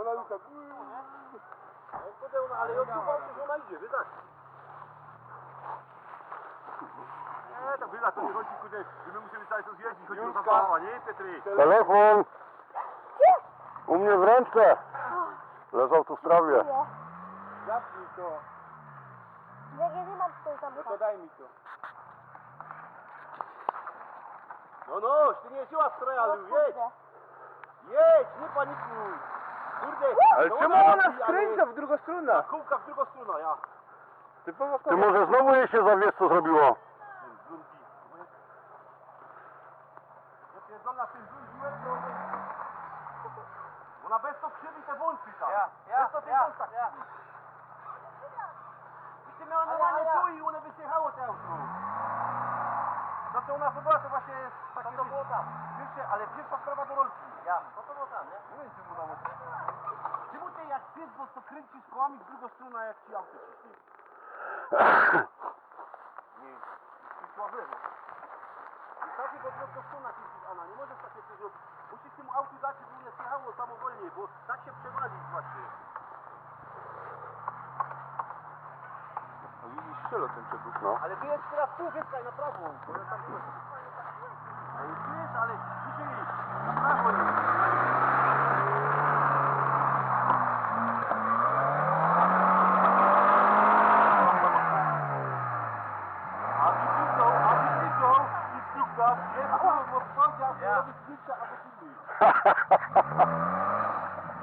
Ona już tak... Ale ja odczuwam, że ona idzie, tak. Nie, to wyda, to nie chodzi, kurde, że my musimy cały czas jeździć, chodzi o zabawa, nie, Pietry? Telefon! U mnie w ręce! Leżał tu w trawie. Zapnij to, Ja nie mam tutaj tam. no to daj mi to. No, no, ty nie jeździła w trajalu, jedź, jedź, nie panikuj. Kurde, Ale no czemu ona skręca w drugą Na stronę? kółka w drugą stronę, ja. Typowo Ty może znowu jej się zawiesz co zrobiło? Ja w tym zunkiłem, to... Ona bez to krzywi te wąsy tam. Ja, ja, bez to ja, te wąsy tak ja. ty miała normalnie tu i one wysychało te auto. Znaczy ona zrobiła to właśnie takie... to było tam? Pierwsze, ale pierwsza sprawa do rolki. Ja. No to było tam, nie? Nie wiem, czy mu dało. Czemu ty jak pies, to kręcisz kołami w drugą stronę, jak ci auto ciśnie? Nie. Ty słabego. Wystarczy go drugą stronę kręcić, Anna. Nie możesz takie coś zrobić. Musisz temu autu dać, żeby nie zjechało samowolnie, bo tak się przewalić właśnie. Strzelał ten przepust. No. Ale ty jedź teraz tu, wyskaj na prawo. Bo ja tam byłem. Ale wiesz, ale dzisiaj na prawo.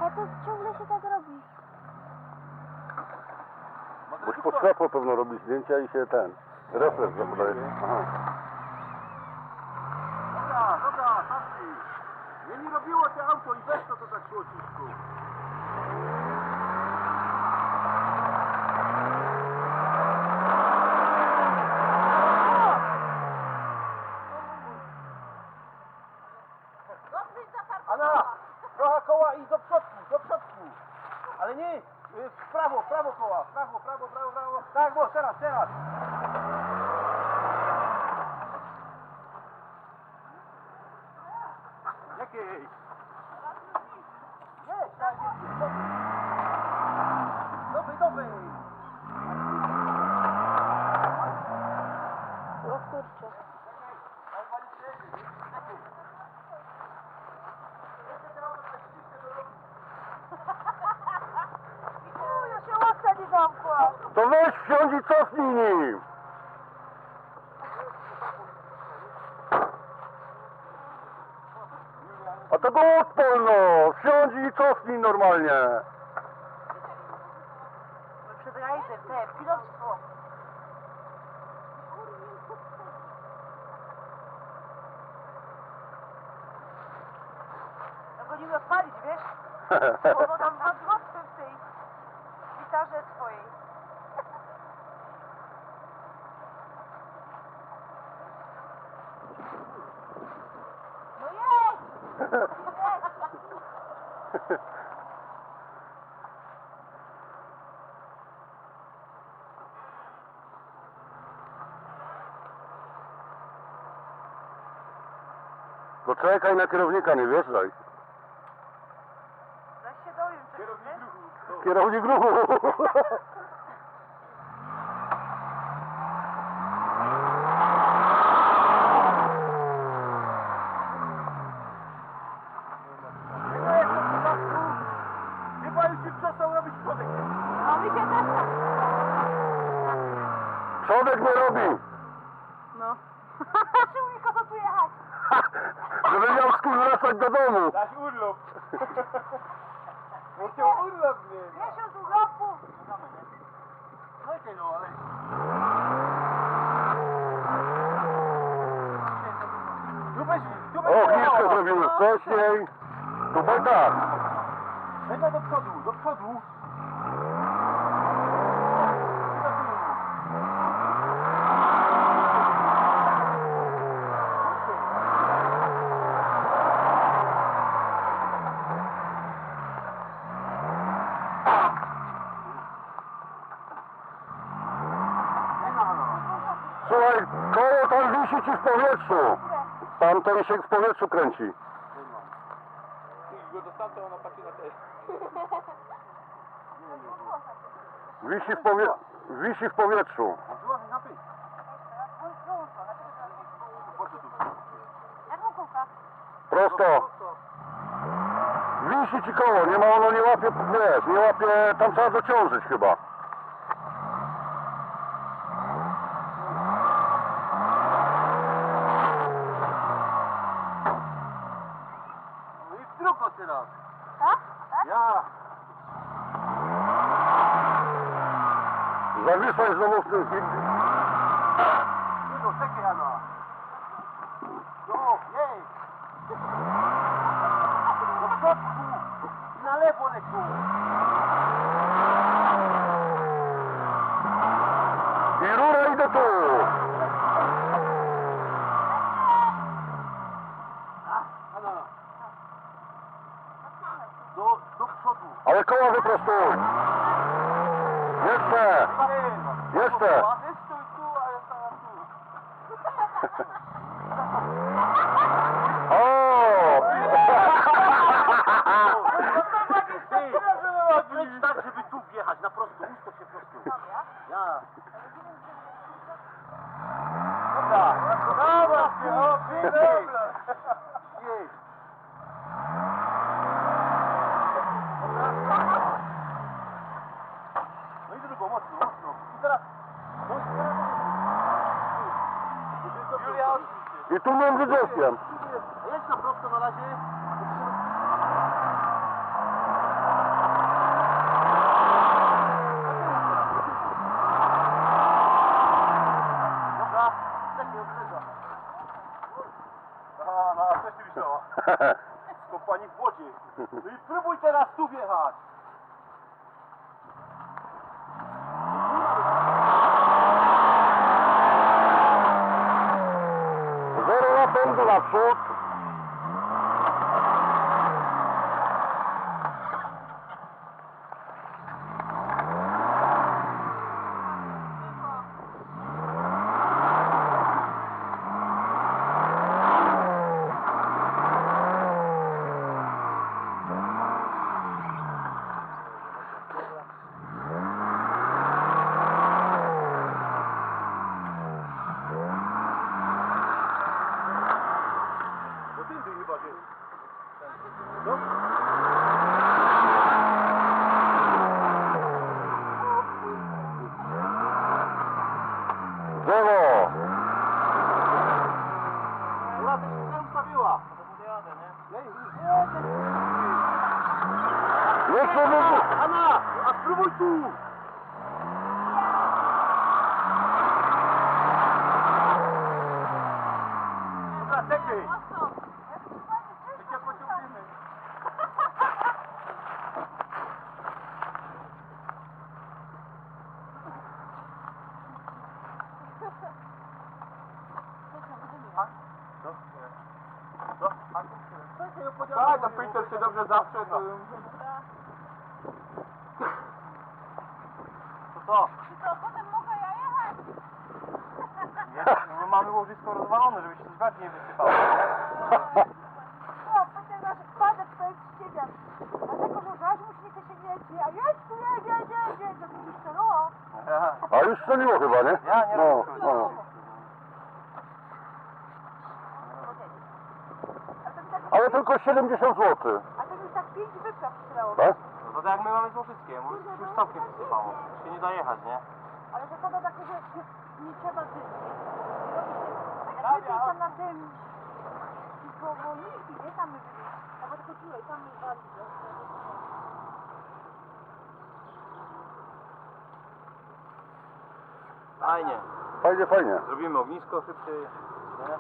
A to ciągle się tak robi. Boś pod światło pewno robi zdjęcia i się ten... Refleks zapodaje. Aha. Dobra, dobra, nie robiło te auto i weź to, to tak szło. Anna, trochę koła i do przodku, do przodku. Ale nie, y, w prawo, w prawo koła, w prawo, prawo, prawo, prawo. Tak, bo teraz, teraz. Jakiej? Jedź, tak, jedź, dobry. Dobry, dobry. O kurczę. O, ja się łapca nie zamkła. To weź wsiądź i cofnij nim! A tego odpal no! Wsiądź i cofnij normalnie! Przed rajdem, te, pilotstwo. Ja go nie odpalić, wiesz? Bo tam w tej gitarze swojej. No jedź! Jedź! To czekaj na kierownika, nie wjeżdżaj. Zaś się dowiem, czy? Kierownik ruchu! Chyba już się przestał robić przodek. No mi się też tak. Przodek nie robi! No. Czemu mi kazał tu jechać? Żeby miał z kim wracać do domu! Dać urlop. Bo chciał urlop, nie? Miesiąc urlopu. Czekaj no, ale... Tu weź, tu weź Ognisko zrobimy wcześniej. Tutaj tak. Weź do przodu, do przodu. Słuchaj, koło tam wisi ci w powietrzu. Tam ten się w powietrzu kręci. go dostał, to ona patrzy na tej. Wisi w, powie... Wisi w powietrzu. Prosto. Wisi ci koło, nie ma ono nie łapie, wiesz, nie łapie, tam trzeba dociążyć chyba. Ale koła wyprostuj. Jeszcze. Jeszcze. Ładny stój tu, a ja stałam tu. O! Ty, Kręć tak, żeby tu wjechać, na prosto, usto się prosto. Ja. Dobra, dobra, Jej. Jej. No i drugą, mocno, mocno. I teraz... Julia, I tu między drzewkiem. jedź na prosto na razie. Dobra, tak nie. Aha, no, myślała. Z kompanii w wodzie. No i próbuj teraz tu wjechać. fourth ty ty chyba się... Lewo. Ona też się nie ustawiła. Przewyżej. Anna, a spróbuj tu. Dobra, czekaj. My cię pociągniemy. Tak, to Peter się dobrze zawsze, to... To co? I co, potem mogę ja jechać? My mamy łożysko rozwalone, żeby się bardziej nie wysypało. O, potem nasz spadek to jest ściegan. Dlatego, że żaś musi się nie jedzie, a jedź tu, jedź, jedź, jedź, jedź, to się szczeroło. A już strzeliło chyba, nie? Ja nie no, robię. no. A to mi tak, Ale tylko 70 zł. a to mi tak pięć wypraw strzelało. Tak? No to tak jak my mamy z Łożyskiem, już, już całkiem wysypało. Się nie da jechać, nie? Ale to pada takie, że nie trzeba dymić. Jak dymić tam na tym, tylko wolniki, nie tam my byli. Nawet tylko dziurę, tam my wali. Fajnie. Fajnie, fajnie. Zrobimy ognisko szybciej, nie?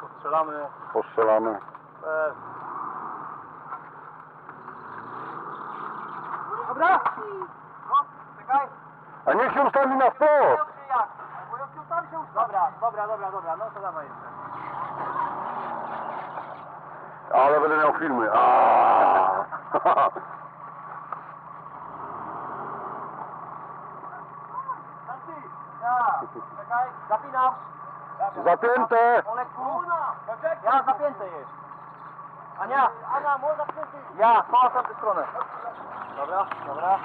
Postrzelamy. Postrzelamy. E... Dobra! No, czekaj. A niech się ustawi na wprost. jak? Bo jak się tam się Dobra, dobra, dobra, dobra, no to dawaj jeszcze. Ale będę miał filmy. Aaaa. Santi, ja, czekaj, zapinam. Zapięte. Ja zapięte jest. Ania, Ania, może. Ja, koło tamtą stronę. Dobra, dobra.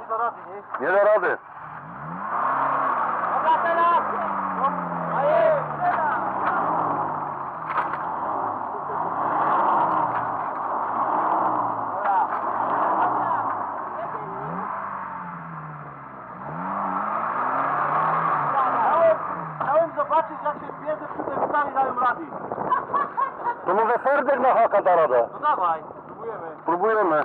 Nie do rady, nie? Nie da rady. Dobra, teraz! No, a jest, teraz! Dobra. Chciałem, chciałem zobaczyć, jak się bierze stali dają rady. To może Ferdek na haka da radę. No dawaj, próbujemy. Spróbujemy. Ja